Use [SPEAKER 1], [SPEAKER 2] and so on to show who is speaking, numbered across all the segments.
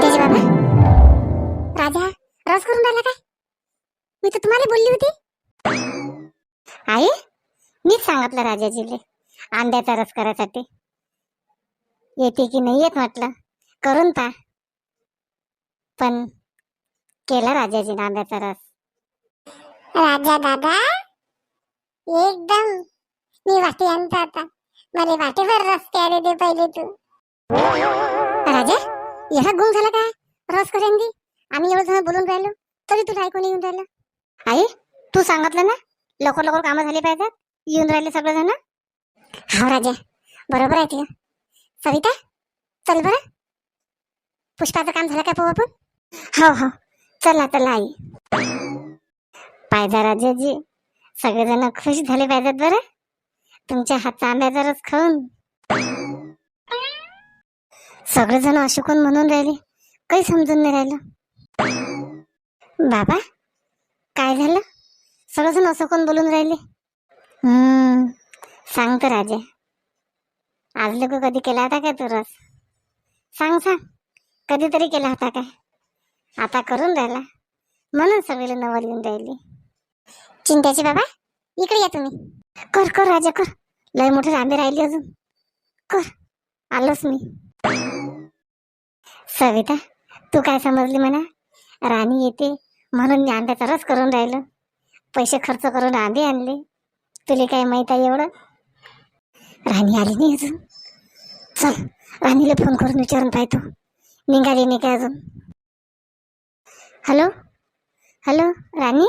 [SPEAKER 1] चिंतेचे बाबा राजा रस करून राहिला काय? मी तर तुम्हाला बोलली होती. आई मीच सांगितलं राजाजीले आंब्याचा रस करायसाठी. येते की नाही येत म्हटलं. करून पा. पण केला राजाजीने आंब्याचा रस. राजा दादा एकदम मी वाटी आणतो आता. मला वाटेवर रस प्यायला दे पहिले तू. राजा? एवढा गुण झाला काय रस करेन आम्ही एवढं जण बोलून राहिलो. तरी तुला ऐकून येऊन राहिलं. आई तू सांगितलं ना? लवकर लवकर कामं झाली पाहिजेत. येऊन राहिले सगळेजण हा राजा. बरोबर आहे तुला सविता चल बरं. पुष्पाचं काम झालं काय पाहू आपण? हो हो चला चला आई. पायदा राजाजी. सगळेजण खुश झाले पाहिजेत बरं. तुमच्या हातचा आंब्याचा रस खाऊन सगळेजण अशोकन म्हणून राहिले? काही समजून नाही राहिलं. बाबा काय झालं? सगळेजण अशोकन बोलून राहिले? सांग सांगतो राजे. आज लोक कधी केला होता काय तू रस? सांग सांग. कधीतरी केला होता काय? आता करून राहिला. म्हणून सगळे नवल येऊन राहिली. चिंत्याची बाबा इकडे या तुम्ही. कर कर राजा कर. लय मोठे आंबे राहिले अजून. कर. आलोच मी. सविता तू काय समजली म्हणा? राणी येते म्हणून मी आंब्याचा रस करून राहिलो. पैसे खर्च करून आंबे आणले. तुला काय माहीत आहे एवढं? राणी आली नाही अजून. चल राणीला फोन करून विचारून पाहतो. निघाली नाही काय अजून? Hello hello Rani?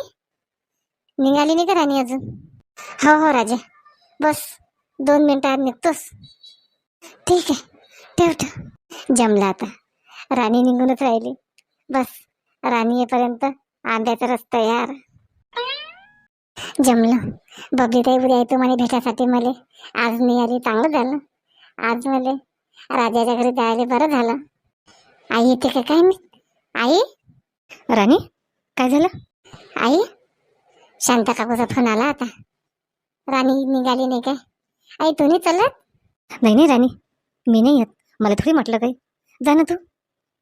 [SPEAKER 1] निघाली नाही का राणी अजून? हो हो राजा. बस दोन मिनिटात निघतोस. ठीक आहे ठेव ठेव. जमला आता. राणी निघूनच राहिली. बस राणी येईपर्यंत आंब्याचा रस्ता तयार. जमलं. बबली ताई उद्या येतो म्हणे भेटायसाठी मले. आज मी आली चांगलं झालं. आज मले राजाच्या घरी जायला बरं झालं. आई येते का काय मी? आई? राणी काय झालं? आई? शांता काकूचा फोन आला आता. राणी निघाली नाही काय? आई तुम्ही नाही नाही नाही राणी. मी नाही येत. मला थोडी म्हटलं काही. जा ना तू.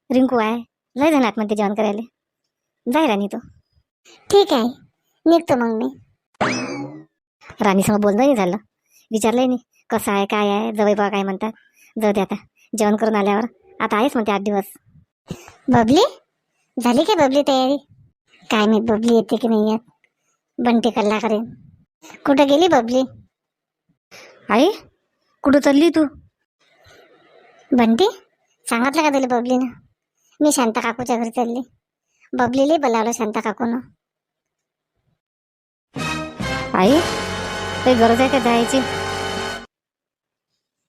[SPEAKER 1] रिंकू आहे. लय जण आतमध्ये जेवण करायला. जाय राणी तू. ठीक आहे. निघतो मग मी. राणीसमोर बोलणं नाही झालं. विचारलंय नाही. कसं आहे काय आहे जवळ बा काय म्हणतात. जाऊ दे आता. जेवण करून आल्यावर. आता आहेच म्हणते आठ दिवस. बबली? झाली काय बबली तयारी? काय मी बबली येते की नाही येत. बंटी कल्ला करेन. कुठं गेली बबली? आई कुठं चालली तू? बंटी? सांगितलं का तुला बबलीनं? मी शांता काकूच्या घरी चालली. बबलीला बोलावलं शांता काकूनं. आई काही गरज आहे का जायची?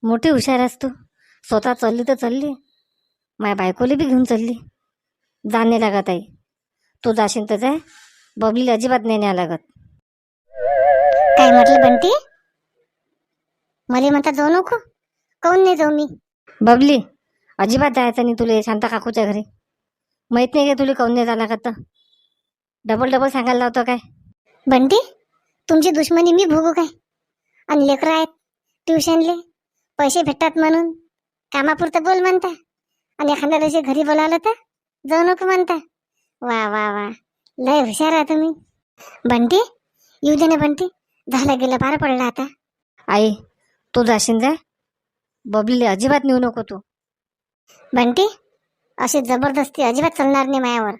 [SPEAKER 1] मोठी हुशार आहेस तू. स्वतः चालली तर चालली. माझ्या बायकोला बी घेऊन चालली. जाणे लागत आई तू जाशील तर जाय बबलीला अजिबात नाही लागत. काय म्हटलं बंटी? मला म्हणता जाऊ नको. काऊन नाही जाऊ मी? बबली अजिबात जायचं नाही तुला शांता काकूच्या घरी. माहीत नाही का तुला काऊन नाही लागत तर डबल डबल सांगायला लावतो काय? बंटी तुमची दुश्मनी मी भोगू काय? आणि लेकरं आहेत ट्युशनले पैसे भेटतात म्हणून. कामापुरतं बोल म्हणता. आणि एखाद्या दिवशी घरी बोलावलं तर जाऊ नको म्हणता. वा वा वा. लय हुशार आहे तुम्ही. बंटी येऊ दे ना बंटी. झालं गेलं बारा पडला आता. आई तू जाशील जा बबलीला अजिबात नेऊ नको तू. बंटी अशी जबरदस्ती अजिबात चालणार नाही मायावर.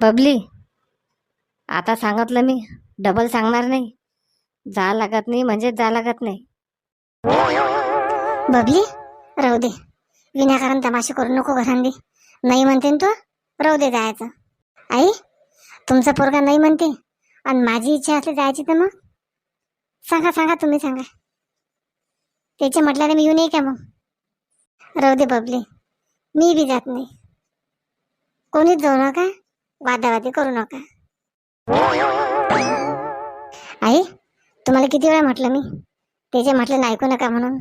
[SPEAKER 1] बबली आता सांगितलं मी डबल सांगणार नाही. जा लागत नाही म्हणजे जा लागत नाही. बबली राहू दे. विनाकारण तमाशे करू नको घरांनी. नाही म्हणते न तू? राहू दे जायचं. आई तुमचा पोरगा नाही म्हणते. आणि माझी इच्छा असली जायची तर मग? सांगा सांगा तुम्ही सांगा. त्याच्या म्हटल्याने मी येऊ नये का मग? राहू दे बबली. मी बी जात नाही. कोणीच जाऊ नका. वादावादी करू नका. आई तुम्हाला किती वेळा म्हटलं मी? त्याचे म्हटलं ऐकू नका म्हणून.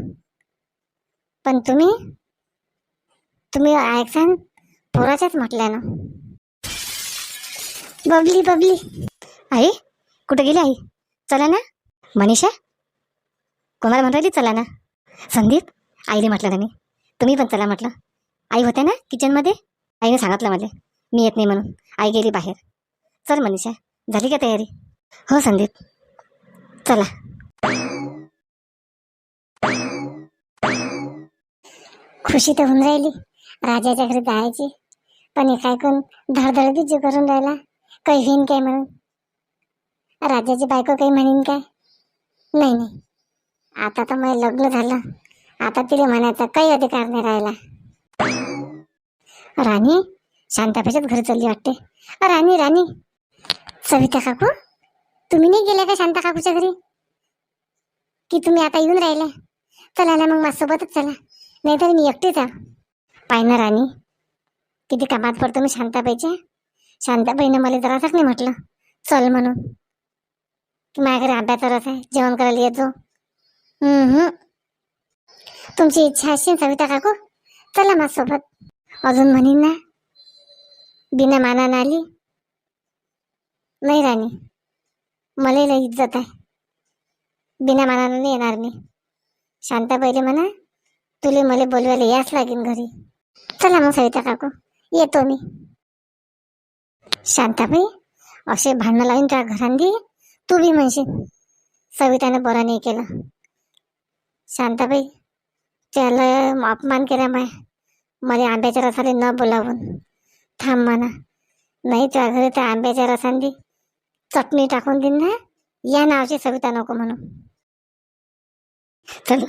[SPEAKER 1] पण तुम्ही तुम्ही ऐकसान पोराच्याच म्हटल्या ना. बबली बबली. आई कुठे गेली आई? चला ना. मनीषा कोणाला म्हणून राहिली? चला ना. संदीप आईने म्हटलं त्यांनी तुम्ही पण चला म्हटलं. आई होत्या ना किचनमध्ये
[SPEAKER 2] आईने सांगितलं मला. मी येत नाही म्हणून. आई गेली बाहेर. चल मनीषा झाली का तयारी? हो संदीप. चला.
[SPEAKER 1] खुशी तर होऊन राहिली. राजाच्या घरी जायची. पण एक ऐकून धडधड जीव करून राहिला. काही होईन काय म्हणून? राजाची बायको काही म्हणेन काय? नाही नाही. आता तर मला लग्न झालं. आता तिला म्हणायचा काही अधिकार नाही राहिला. राणी शांतापेक्षात घरी चालली वाटते. राणी राणी. सविता काकू तुम्ही नाही गेल्या का शांता काकूच्या घरी? की तुम्ही आता येऊन राहिल्या चला ना मग माझ्यासोबतच चला. नाहीतर मी एकटीच आहे. पाय ना राणी. किती कामात पडतो मी शांताबाईच्या? शांताबाईनं मला जरासाच नाही म्हटलं. चल म्हणून. की माझ्या घरी अभ्यास करत आहे. जेवण करायला येतो हम्म. तुमची इच्छा असेल सविता काकू. चला माझ्यासोबत अजून म्हणीन ना. बिना मानानं आली. नाही राणी. मला इज्जत आहे. बिना मानानं नाही येणार मी. शांताबाईले म्हणा तुले मला बोलवायला याच लागेल घरी. चला मग सविता काकू. येतो मी. शांताबाई असे भांडणं लावून त्या घरांनी तू बी म्हणशील. सवितानं बरं नाही केलं. शांताबाई त्याला अपमान केला माय. मला आंब्याच्या रसाने न बोलावून. थांब म्हणा नाही त्या घरी त्या आंब्याच्या रसांनी चटणी टाकून देईन ना. या नावाची सविता नको म्हणून
[SPEAKER 2] चल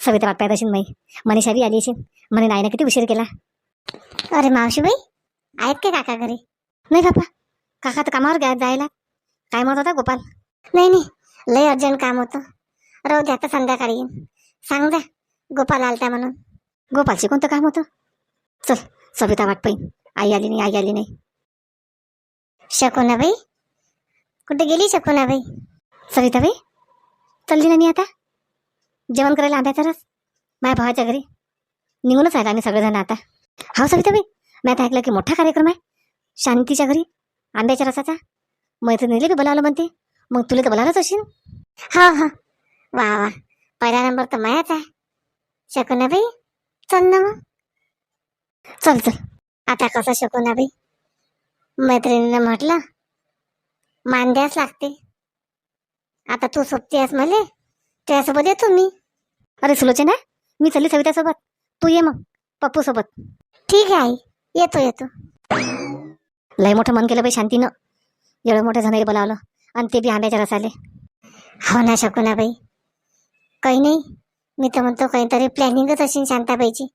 [SPEAKER 2] सविता बाप्पा असेल माई मनीषा बी आली असेल म्हणे नाईनं किती उशीर केला.
[SPEAKER 1] अरे मावशी बाई आहेत का काका घरी?
[SPEAKER 2] नाही बाप्पा काका तर कामावर गा जायला. काय म्हणत होता गोपाल?
[SPEAKER 1] नाही नाही. लय अर्जंट काम होतं. राहू द्या आता संध्याकाळी येईन. सांग द्या. गोपाल आलता म्हणून.
[SPEAKER 2] गोपालचे कोणतं काम होतं? चल सविता वाट पाहिजे आई आली नाही आई आली नाही.
[SPEAKER 1] शकुनाबाई? कुठे गेली शकुनाबाई?
[SPEAKER 2] सविताबाई? चालली ना मी आता? जेवण करायला आंब्याचा रस माझ्या भावाच्या घरी. निघूनच आहेत आम्ही सगळेजण आता. हो सविताबाई. मी आता ऐकलं की मोठा कार्यक्रम आहे. शांतीच्या घरी आंब्याच्या रसाचा. मैत्रिणीला बी बोलावलं म्हणते. मग तुला तर बोलावलंच असेल.
[SPEAKER 1] हा हा. वा वा. पहिला नंबर तर मायाच आहे. शकुनाबाई? चल ना मग.
[SPEAKER 2] चल चल.
[SPEAKER 1] आता कसं शकुनाबाई? मैत्रिणीनं म्हटलं मान द्यास लागते. आता तू सोबती आहेस मले त्यासोबत येतो मी.
[SPEAKER 2] अरे सुलोचना मी चालली सवितासोबत. तू ये मग पप्पू सोबत
[SPEAKER 1] ठीक आहे आई. येतो येतो.
[SPEAKER 2] लय मोठं मन केलं बाई शांतीनं. एवढं मोठं जणांनी बोलावलं. आणि ते बी आंब्याच्या रसाले.
[SPEAKER 1] हो ना शकुनाबाई. काही नाही. मी तर म्हणतो काहीतरी प्लॅनिंगच असेल शांताबाईची.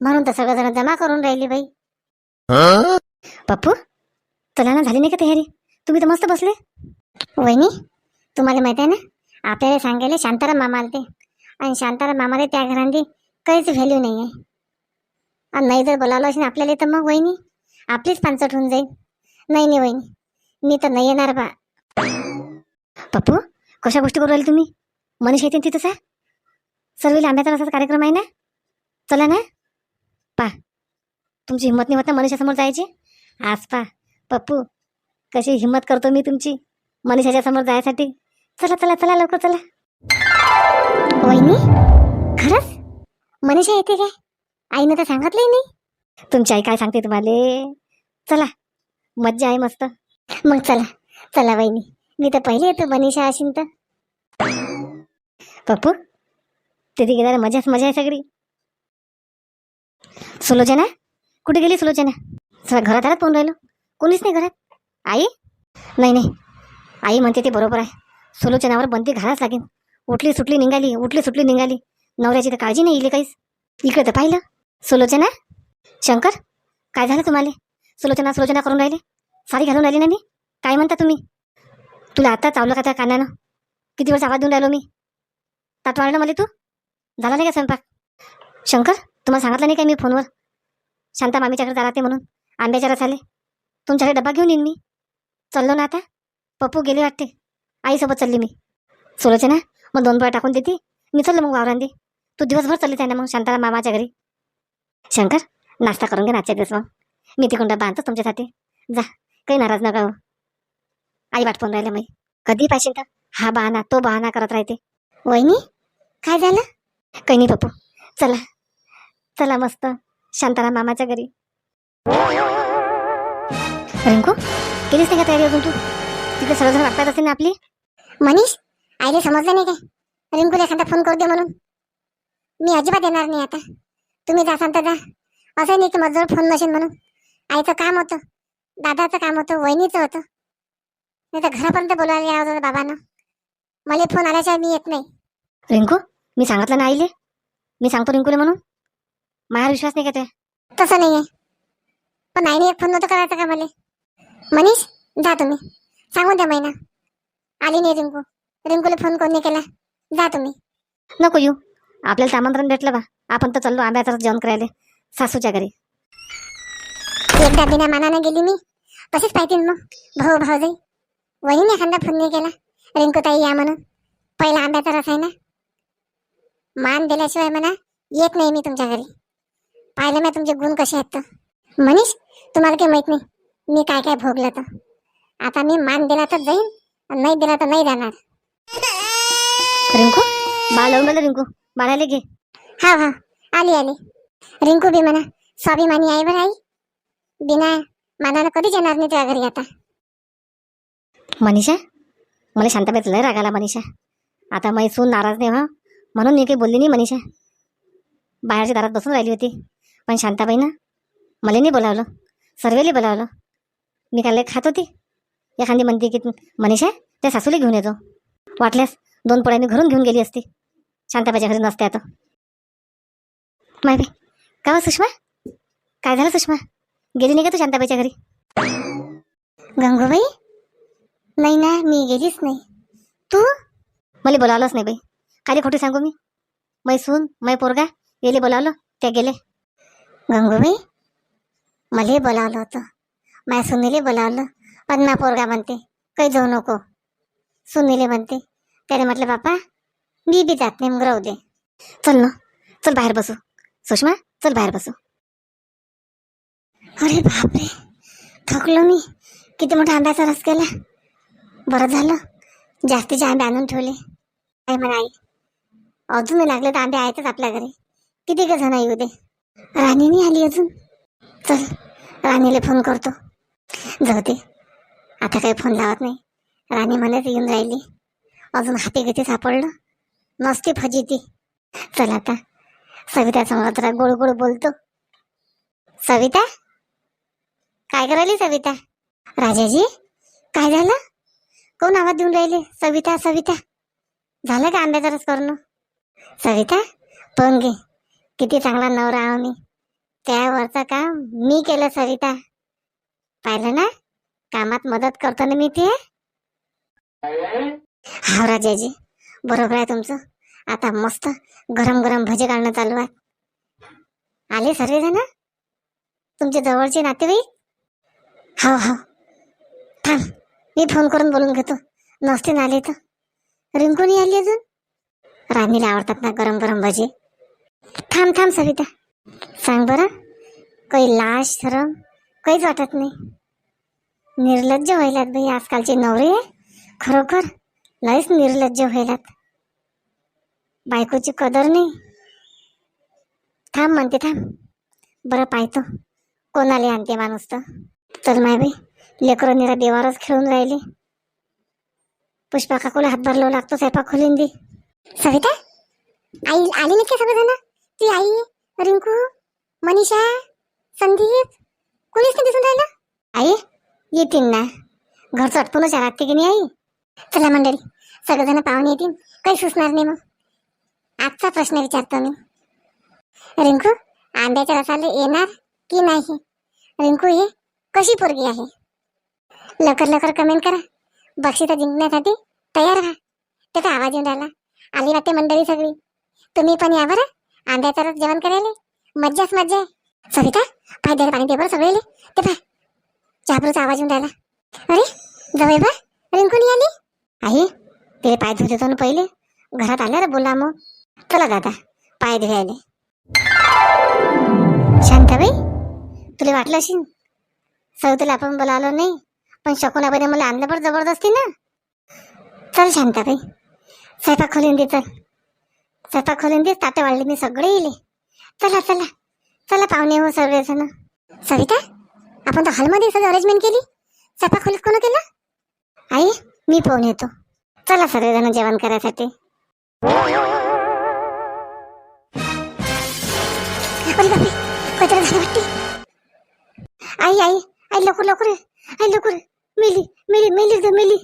[SPEAKER 1] म्हणून तर सगळेजण जमा करून राहिली बाई.
[SPEAKER 2] पप्पू तुला ना झाली नाही का तयारी? तुम्ही तर मस्त बसले.
[SPEAKER 1] वहिनी तुम्हाला माहीत आहे ना आपल्याला सांगायला शांताराम मामा आलते. आणि शांताराम मामाला त्या घरांनी काहीच व्हॅल्यू नाही आहे आणि नाही जर बोलावलं असेल आपल्याला तर मग वहिनी आपलीच पानसट होऊन जाईल. नाही नाही वहिनी मी तर नाही येणार बा.
[SPEAKER 2] पप्पू कशा गोष्टी करू राहिले तुम्ही? मनीष येते तिथंच आहे? सर्व आंब्याचा रसाचा कार्यक्रम आहे ना? चला ना? पा. तुमची हिंमत नाही होत ना मनीषासमोर जायची? आज पा. पप्पू कशी हिंमत करतो मी तुमची मनीषाच्या समोर जायसाठी? चला चला चला लवकर चला.
[SPEAKER 1] वहिनी खरंच? मनीषा येते काय? आईनं तर सांगितलंही नाही.
[SPEAKER 2] तुमची आई काय सांगते तुम्हाला? चला. मज्जा आहे मस्त.
[SPEAKER 1] मग चला. चला वहिनी. मी तर पहिले येतो मनीषा अशीन तर.
[SPEAKER 2] पप्पू तिथे गेल्यावर मजाच मजा आहे सगळी. सुलोचना? कुठे गेली सुलोचना? सगळं घरात आलात फोन राहिलो. कोणीच नाही घरात. आई? नाही नाही. आई म्हणते ते बरोबर आहे. सुलोचनावर बंदी घालाच लागेल. उठली सुटली निघाली उठली सुटली निघाली. नवऱ्याची तर काळजी नाही इले काहीच. इकडे तर पाहिलं. सुलोचना? शंकर? काय झालं तुम्हाला? सुलोचना सुलोचना करून राहिले. साडी घालून राहिली ना मी? काय म्हणता तुम्ही? तुला आता चावलं का त्या कानानं? किती वेळ आवाज देऊन राहिलो मी? ताट वाढलं मला तू? झाला नाही का स्वयंपाक. शंकर तुम्हाला सांगितलं नाही का मी फोनवर? शांता मामीच्याकडे राहते म्हणून. आंब्याच्या रसाले तुमच्याकडे डब्बा घेऊन येईन मी. चाललो ना आता. पप्पू गेले वाटते. आईसोबत चालली मी. सोलोचे ना मग दोन पोळ्या टाकून देते. मी चाललो मग वावरांदी तू दिवसभर चालली आहे ना मग शांताला मामाच्या घरी? शंकर नाश्ता करून घे नाच्या दिवस मग. मी तिकडून डब्बा आणतो तुमच्यासाठी. जा काही नाराज नका आई वाट पाहून राहिल्या मी कधी पाहिजे तर? हा बहाना तो बहाना करत राहते.
[SPEAKER 1] वहिनी काय झालं?
[SPEAKER 2] काही नाही पप्पू चला. चला मस्त. शांताराम मामाच्या घरी. रिंकू केलीस नाही का तयारी अजून तू? तिकडे सर्वजण वाटतात असेल ना आपली?
[SPEAKER 1] मनीष आईला समजलं नाही काय रिंकूला एखादा फोन करू दे म्हणून. मी अजिबात येणार नाही आता. तुम्ही जासाल तर जा. असं नाही की माझ्याजवळ फोन नसेल म्हणून. आईचं काम होतं. दादाचं काम होतं. वहिनीचं होतं. नाही तर घरापर्यंत बोलायला यावं होतं बाबांना. मला फोन आल्याशिवाय मी येत नाही.
[SPEAKER 2] रिंकू मी सांगितलं ना आईले? मी सांगतो रिंकूले म्हणून. माझ्यावर विश्वास नाही का ते
[SPEAKER 1] तसं नाही आहे पण आईने एक फोन नव्हतं करायचं का मला? मनीष जा तुम्ही. सांगून द्या महिना आली नाही रिंकू. रिंकूला फोन कोणी केला? जा तुम्ही.
[SPEAKER 2] नको येऊ. आपल्याला तर आमंत्रण भेटलं बा. आपण तर चाललो आंब्याचं जेवण करायला. सासूच्या घरी.
[SPEAKER 1] एकदा बिना मानाने गेली मी. तसेच पाहिजे मग. भाऊ भाऊ जाई वहिनी एखादा फोन नाही केला? रिंकूताई या म्हणून. पहिला आंब्याचा रस आहे ना? मान दिल्याशिवाय म्हणा येत नाही मी तुमच्या घरी. पाहिलं मी तुमचे गुण कसे आहेत तर. मनीष तुम्हाला काही माहीत नाही. मी काय काय भोगलं तर. आता मी मान दिला तर जाईन नाही दिला तर नाही जाणार.
[SPEAKER 2] रिंकू बाळ लावून राहिलं रिंकू. बाळाला घे.
[SPEAKER 1] हा हा. आली आली. रिंकू बी म्हणा स्वाभिमानी आहे बरं आई. बिना मानानं कधीच येणार नाही तुझ्या घरी आता.
[SPEAKER 2] मनीषा मला शांताबाईच लय राग आला मनीषा. आता मै सून नाराज नाही व्हा. म्हणून मी काही बोलली नाही मनीषा. बाहेरच्या दारात बसून राहिली होती. पण शांताबाईनं मला नाही बोलावलं. सर्वेले बोलावलं. मी काय खात होती? एखादी म्हणते की मनीषा त्या सासूला घेऊन येतो. वाटल्यास दोन पोळ्यांनी घरून घेऊन गेली असती. शांताबाईच्या घरी नसते आता. माहिती का हो सुषमा? काय झालं सुषमा? गेली नाही का तू शांताबाईच्या घरी?
[SPEAKER 1] गंगूबाई? नाही ना मी गेलीच नाही.
[SPEAKER 2] तू? मला बोलावलंच नाही बाई. काय खोटी सांगू मी? मै सून मै पोरगा गेले बोलावलं त्या गेले.
[SPEAKER 1] गंगूबाई मला बोलावलं होतं. माय सुनीले बोलावलं. पण मा पोरगा म्हणते काही जाऊ नको. सुनीले म्हणते त्याने म्हटलं बापा मी बी जात नाही मग राहू दे.
[SPEAKER 2] चल ना चल बाहेर बसू. सुषमा चल बाहेर बसू.
[SPEAKER 1] अरे बापरे थकलो मी. किती मोठा आंब्याचा रस केला. बरं झालं. जास्तीचे आंबे आणून ठेवले. काय म्हणा आई अजून लागले तर आंबे आहेतच आपल्या घरी. किती का जण येऊ दे राणी नाही आली अजून? चल राणीला फोन करतो. जाऊ दे. आता काही फोन लावत नाही. राणी म्हणत येऊन राहिली. अजून हाती किती सापडलं. नसती फजिती चल आता. सविता समोर जरा गोड गोड बोलतो. सविता? काय करायली सविता? राजाजी काय झालं? कोण आवाज देऊन राहिले? सविता सविता. झालं का आंब्याचा रस करणं? सविता पण घे. किती चांगला नवरा आहो मी. त्यावरचं काम मी केलं सविता. पाहिलं ना? कामात मदत करतो ना मी ते. हा राजाजी बरोबर आहे तुमचं. आता मस्त गरम गरम भजे काढणं चालू आहे. आले सर्वजण? तुमचे जवळचे नातेवाईक? हो हो थांब. मी फोन करून बोलून घेतो. नसते ना आले तर. रिंकू नाही आली अजून? राणीला आवडतात ना गरम गरम भजे. थांब थांब सविता. सांग बरं काही लाज शरम काहीच वाटत नाही. निर्लज्ज व्हायलात बाई आजकालचे नवरे. खरोखर लयच निर्लज्ज व्हायलात. बायकोची कदर नाही. थांब म्हणते थांब. बरं पाहतो. कोणाला आणते माणूस तर चल माय बाई लेकरं निरा देवारच खेळून राहिले. पुष्पा काकूला हातभार लावू लागतो स्वयंपाक खोलीन दे सविता? आई आली नाही का सगळेजण? ती आई रिंकू मनीषा संदीप कोणीच नाही दिसून राहिलं? आई येतील ना. घर चटपूनच राहते की नाही आई? चला मंडळी सगळेजण पाहुणे येतील. काही सुचणार नाही मग. आजचा प्रश्न विचारतो मी. रिंकू आंब्याच्या रसाला येणार की नाही? रिंकू हे कशी पोरगी आहे? लवकर लवकर कमेंट करा. बक्षिता जिंकण्यासाठी तयार व्हा त्याचा आवाज येऊन राहिला. आली वाटते मंडळी सगळी. तुम्ही पण या बरं. आंब्याचा रस जेवण करायले. मज्जाच मज्जा आहे. सविता पाय द्यायला पाणी दे बरं सगळे ते पाय. चापरूचा आवाज येऊन राहिला. अरे जवळ बा रिंकून आली आई ते पाय धुत होतो ना पहिले. घरात आल्यावर बोला मग. चला दादा पाय धुवायले शांताबाई तुला वाटलं असेल? सवितेला आपण बोलावलं नाही. पण शकुनाबाईने मला आणलं बरं जबरदस्ती ना चल शांताबाई. स्वयंपाक खोलून दे चल. स्वयंपाक खोलून दे ताटे वाढले मी सगळे येले चला चला. चला पाहुणे हो सर्वजण सविता आपण तर हॉलमध्ये सगळं अरेंजमेंट केली? स्वयंपाक खोलीत कोण केलं? आई मी पाहून येतो चला सगळेजण जेवण करायसाठी. आई आई आई लवकर लवकर. ये. आई लवकर. मेली मेली मेली मेली.